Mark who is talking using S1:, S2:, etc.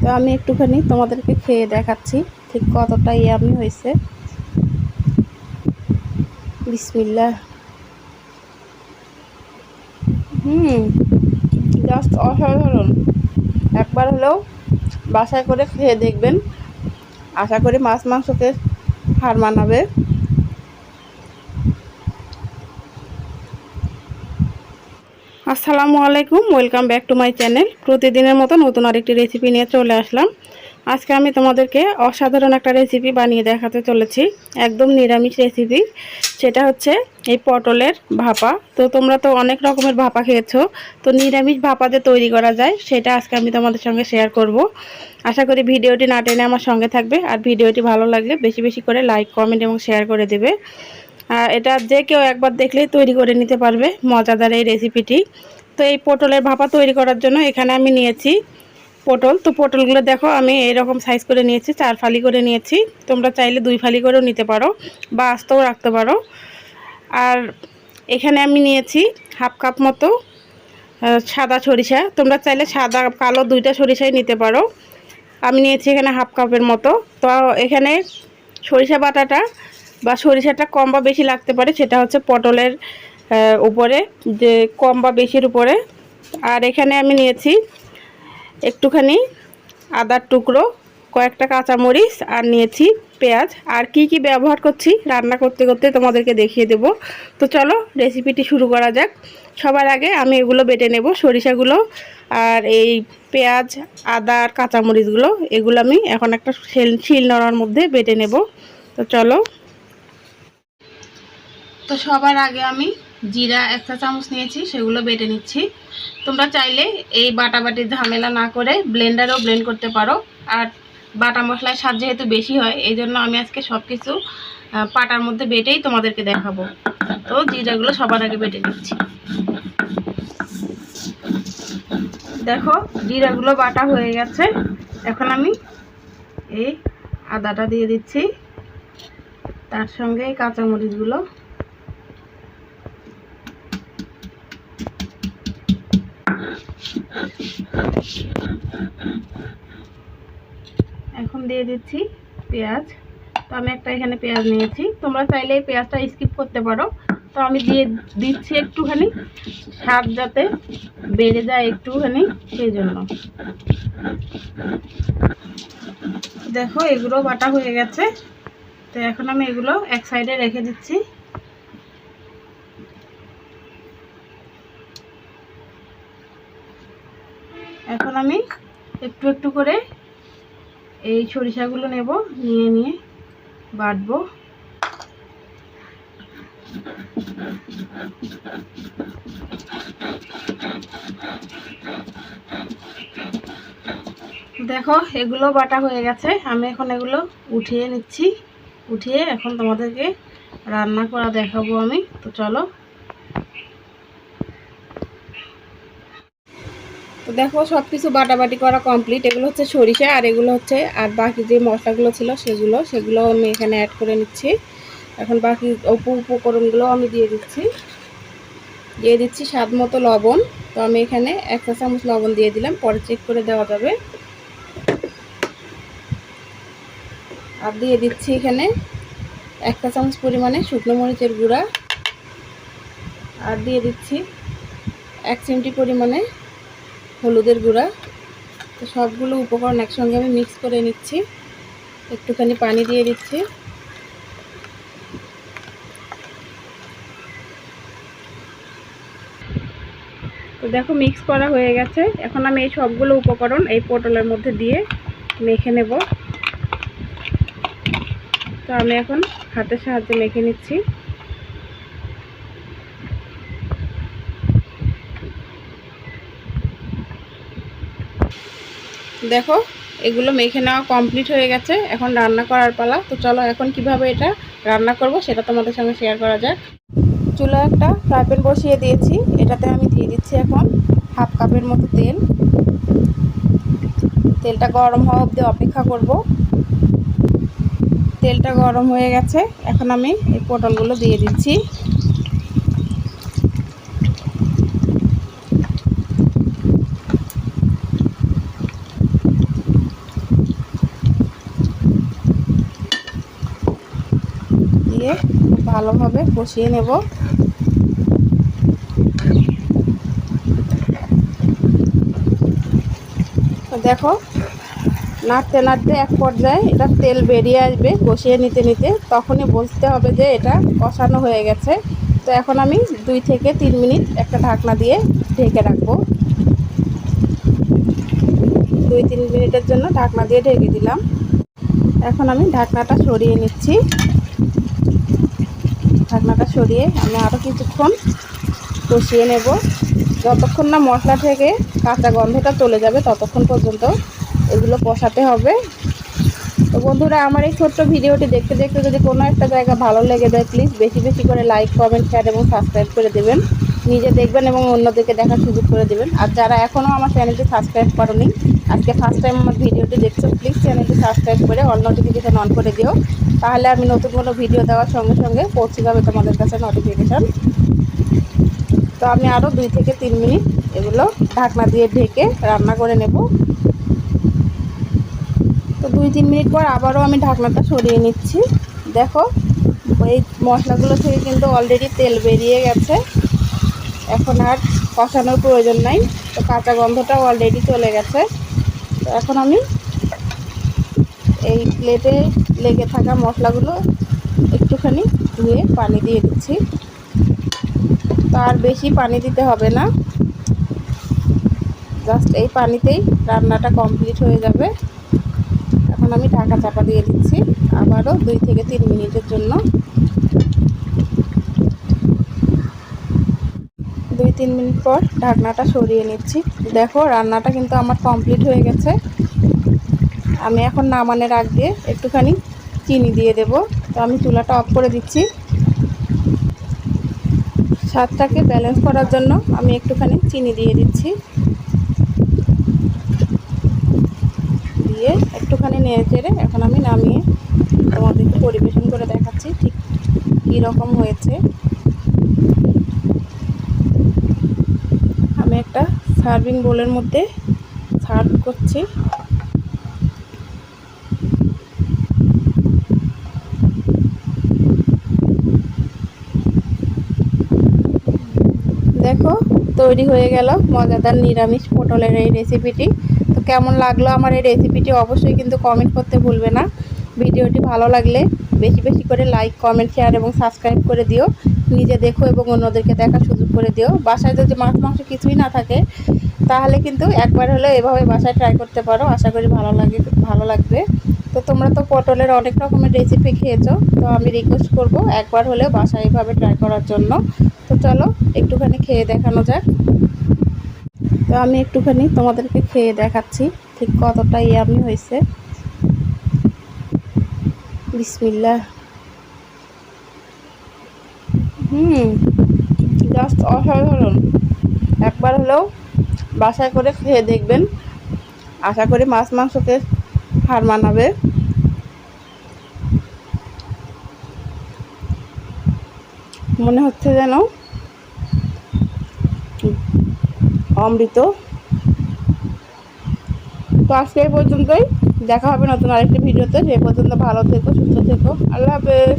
S1: তো আমি একটুখানি তোমাদেরকে খেয়ে দেখাচ্ছি ঠিক কতটা ইয়ামি হয়েছে। বিসমিল্লা হুম জাস্ট অসাধারণ। একবার হলেও বাসায় করে খেয়ে দেখবেন। আশা করি মাছ মাংসকে হার মানাবে। আসসালামু আলাইকুম welcome back to my channel প্রতিদিনের মতো নতুন আরেকটি রেসিপি নিয়ে চলে আসলাম। আজকে আমি তোমাদেরকে অসাধারণ একটা রেসিপি বানিয়ে দেখাতে চলেছি, একদম নিরামিষ রেসিপি সেটা হচ্ছে এই পটলের ভাপা। তো তোমরা তো অনেক রকমের ভাপা খেয়েছো, তো নিরামিষ ভাপা যে তৈরি করা যায়, সেটা আজকে আমি তোমাদের সঙ্গে শেয়ার করব। আশা করি ভিডিওটি না টেনে আমার সঙ্গে থাকবে, আর ভিডিওটি ভালো লাগলে বেশি বেশি করে লাইক কমেন্ট এবং শেয়ার করে দেবে। এটা যে কেউ একবার দেখলেই তৈরি করে নিতে পারবে, মজাদার এই রেসিপিটি তো এই পটলের ভাপা তৈরি করার জন্য এখানে আমি নিয়েছি পটল। তো পটলগুলো দেখো, আমি এরকম সাইজ করে নিয়েছি, চার ফালি করে নিয়েছি। তোমরা চাইলে দুই ফালি করেও নিতে পারো বা আস্তেও রাখতে পারো। আর এখানে আমি নিয়েছি হাফ কাপ মতো সাদা সরিষা। তোমরা চাইলে সাদা, কালো দুইটা সরিষাই নিতে পারো। আমি নিয়েছি এখানে হাফ কাপের মতো। তো এখানে সরিষা বাটাটা বা সরিষাটা কম বা বেশি লাগতে পারে, সেটা হচ্ছে পটলের উপরে, যে কম বা বেশির উপরে। আর এখানে আমি নিয়েছি একটুখানি আদার টুকরো, কয়েকটা কাঁচামরিচ, আর নিয়েছি পেঁয়াজ। আর কি কি ব্যবহার করছি, রান্না করতে করতে তোমাদেরকে দেখিয়ে দেব। তো চলো, রেসিপিটি শুরু করা যাক। সবার আগে আমি এগুলো বেটে নেব, সরিষাগুলো, আর এই পেঁয়াজ, আদা, আর কাঁচামরিচগুলো। এগুলো আমি এখন একটা শিল নড়ার মধ্যে বেটে নেব। তো চলো তো সবার আগে আমি জিরা একটা চামচ নিয়েছি, সেগুলো বেটে নিচ্ছি। তোমরা চাইলে এই বাটাবাটির ঝামেলা না করে ব্লেন্ডারও ব্লেন্ড করতে পারো। আর বাটা মশলার স্বাদ যেহেতু বেশি হয়, এই জন্য আমি আজকে সব কিছু পাটার মধ্যে বেটেই তোমাদেরকে দেখাবো। তো জিরাগুলো সবার আগে বেটে নিচ্ছি। দেখো, জিরাগুলো বাটা হয়ে গেছে। এখন আমি এই আদাটা দিয়ে দিচ্ছি। তার সঙ্গে কাঁচামরিচগুলো এখন দিয়ে দিচ্ছি পেঁয়াজ। তো আমি একটা এখানে পেঁয়াজ নিয়েছি। তোমরা চাইলে এই পেঁয়াজটা স্কিপ করতে পারো। তো আমি দিয়ে দিচ্ছি একটুখানি স্বাদ যাতে বেড়ে যায় একটুখানি, সেই জন্য। দেখো, এগুলো বাটা হয়ে গেছে। তো এখন আমি এগুলো এক সাইডে রেখে দিচ্ছি এখন আমি একটু একটু করে এই সরিষাগুলো নেব, নিয়ে নিয়ে বাটবো। দেখো, এগুলো বাটা হয়ে গেছে। আমি এখন এগুলো উঠিয়ে নিচ্ছি। উঠিয়ে এখন তোমাদেরকে রান্না করা দেখাবো আমি। তো চলো তো দেখো সব কিছু বাটাবাটি করা কমপ্লিট এগুলো হচ্ছে সরিষা আর এগুলো হচ্ছে, আর বাকি যে মশলাগুলো ছিল সেগুলো সেগুলো আমি এখানে অ্যাড করে নিচ্ছি। এখন বাকি উপ, উপকরণগুলো আমি দিয়ে দিচ্ছি। দিয়ে দিচ্ছি স্বাদ মতো লবণ। তো আমি এখানে এক চা চামচ লবণ দিয়ে দিলাম, পরে চেক করে দেওয়া যাবে। আর দিয়ে দিচ্ছি এখানে এক চা চামচ পরিমাণে শুকনো মরিচের গুঁড়া। আর দিয়ে দিচ্ছি এক চিমটি পরিমাণে হলুদের গুঁড়া। তো সবগুলো উপকরণ একসঙ্গে আমি মিক্স করে নিচ্ছি। একটুখানি পানি দিয়ে দিচ্ছি। তো দেখো মিক্স করা হয়ে গেছে। এখন আমি এই সবগুলো উপকরণ এই পটলের মধ্যে দিয়ে মেখে নেব। তো আমি এখন হাতের সাহায্যে মেখে নিচ্ছি। দেখো, এগুলো মেখে নেওয়া কমপ্লিট হয়ে গেছে। এখন রান্না করার পালা। তো চলো, এখন কীভাবে এটা রান্না করব সেটা তোমাদের সঙ্গে শেয়ার করা যাক। চুলো একটা ফ্রাই প্যান বসিয়ে দিয়েছি। এটাতে আমি দিয়ে দিচ্ছি এখন হাফ কাপের মতো তেল। তেলটা গরম হওয়া অবধি অপেক্ষা করব। তেলটা গরম হয়ে গেছে। এখন আমি এই পটলগুলো দিয়ে দিচ্ছি দিয়ে খুব ভালোভাবে কষিয়ে নেব। দেখো, নাড়তে নাড়তে এক পর্যায়ে এটা তেল বেরিয়ে আসবে কষিয়ে নিতে নিতে। তখনই বুঝতে হবে যে এটা কষানো হয়ে গেছে। তো এখন আমি দুই থেকে তিন মিনিট একটা ঢাকনা দিয়ে ঢেকে রাখব। দুই তিন মিনিটের জন্য ঢাকনা দিয়ে ঢেকে দিলাম। এখন আমি ঢাকনাটা সরিয়ে নিচ্ছি। ঢাকনাটা সরিয়ে আমি আরও কিছুক্ষণ কষিয়ে নেব। যতক্ষণ না মশলা থেকে কাঁচা গন্ধটা চলে যাবে, ততক্ষণ পর্যন্ত এগুলো কষাতে হবে। তো বন্ধুরা, আমার এই ছোট্ট ভিডিওটি দেখতে দেখতে যদি কোনো একটা জায়গা ভালো লেগে যায় প্লিজ বেশি বেশি করে লাইক কমেন্ট শেয়ার এবং সাবস্ক্রাইব করে দেবেন। নিজে দেখবেন এবং অন্যদেরকে দেখার সুযোগ করে দেবেন। আর যারা এখনও আমার চ্যানেলটি সাবস্ক্রাইব করেনি আজকে ফার্স্ট টাইম আমার ভিডিওটি দেখছ প্লিজ চ্যানেলটি সাবস্ক্রাইব করে অল নোটিফিকেশান অন করে দিও। তাহলে আমি নতুন কোনো ভিডিও দেওয়ার সঙ্গে সঙ্গে পৌঁছে যাবে তোমাদের কাছে নোটিফিকেশান তো আমি আরও দুই থেকে তিন মিনিট এগুলো ঢাকনা দিয়ে ঢেকে রান্না করে নেব। তো দুই তিন মিনিট পর আবারও আমি ঢাকনাটা সরিয়ে নিচ্ছি। দেখো, এই মশলাগুলো থেকে কিন্তু অলরেডি তেল বেরিয়ে গেছে। এখন আর কষানোর প্রয়োজন নাই। তো কাঁচা গন্ধটাও অলরেডি চলে গেছে। তো এখন আমি এই প্লেটে লেগে থাকা মশলাগুলো একটুখানি ধুয়ে পানি দিয়ে দিচ্ছি। তো আর বেশি পানি দিতে হবে না। জাস্ট এই পানিতেই রান্নাটা কমপ্লিট হয়ে যাবে। এখন আমি ঢাকা চাপা দিয়ে দিচ্ছি। আবারও দুই থেকে তিন মিনিটের জন্য দুই তিন মিনিট পর ঢাকনাটা সরিয়ে নিচ্ছি। দেখো, রান্নাটা কিন্তু আমার কমপ্লিট হয়ে গেছে। আমি এখন নামানোর আগে একটুখানি চিনি দিয়ে দেব। তো আমি চুলাটা অফ করে দিচ্ছি। স্বাদটাকে ব্যালেন্স করার জন্য আমি একটুখানি চিনি দিয়ে দিচ্ছি। দিয়ে একটুখানি নেড়ে চেড়ে এখন আমি নামিয়ে তোমাদেরকে পরিবেশন করে দেখাচ্ছি ঠিক কীরকম হয়েছে আমি একটা সার্ভিং বোলের মধ্যে সার্ভ করছি। দেখো, তৈরি হয়ে গেল মজাদার নিরামিষ পটলের এই রেসিপিটি তো কেমন লাগল আমার এই রেসিপিটি অবশ্যই কিন্তু কমেন্ট করতে ভুলবে না। ভিডিওটি ভালো লাগলে বেশি বেশি করে লাইক কমেন্ট শেয়ার এবং সাবস্ক্রাইব করে দিও। নিজে দেখো এবং অন্যদেরকে দেখার সুযোগ করে দিও। বাসায় যদি মাছ মাংস কিছুই না থাকে, তাহলে কিন্তু একবার হলেও এভাবে বাসায় ট্রাই করতে পারো। আশা করি ভালো লাগে, ভালো লাগবে। তো তোমরা তো পটলের অনেক রকমের রেসিপি খেয়েছো, তো আমি রিকোয়েস্ট করব একবার হলেও বাসায় এভাবে ট্রাই করার জন্য। তো চলো, একটুখানি খেয়ে দেখানো যাক। তো আমি একটুখানি তোমাদেরকে খেয়ে দেখাচ্ছি, ঠিক কতটা ইয়ামি হয়েছে। বিসমিল্লা হুম জাস্ট অসাধারণ। একবার হলেও বাসায় করে খেয়ে দেখবেন। আশা করি মাছ মাংসকে হার মানাবে। মনে হচ্ছে যেন অমৃত। তো আজকে এই পর্যন্তই। দেখা হবে নতুন আরেকটি ভিডিওতে। সে পর্যন্ত ভালো থেকো, সুস্থ থেকো। আল্লাহ হাফেজ।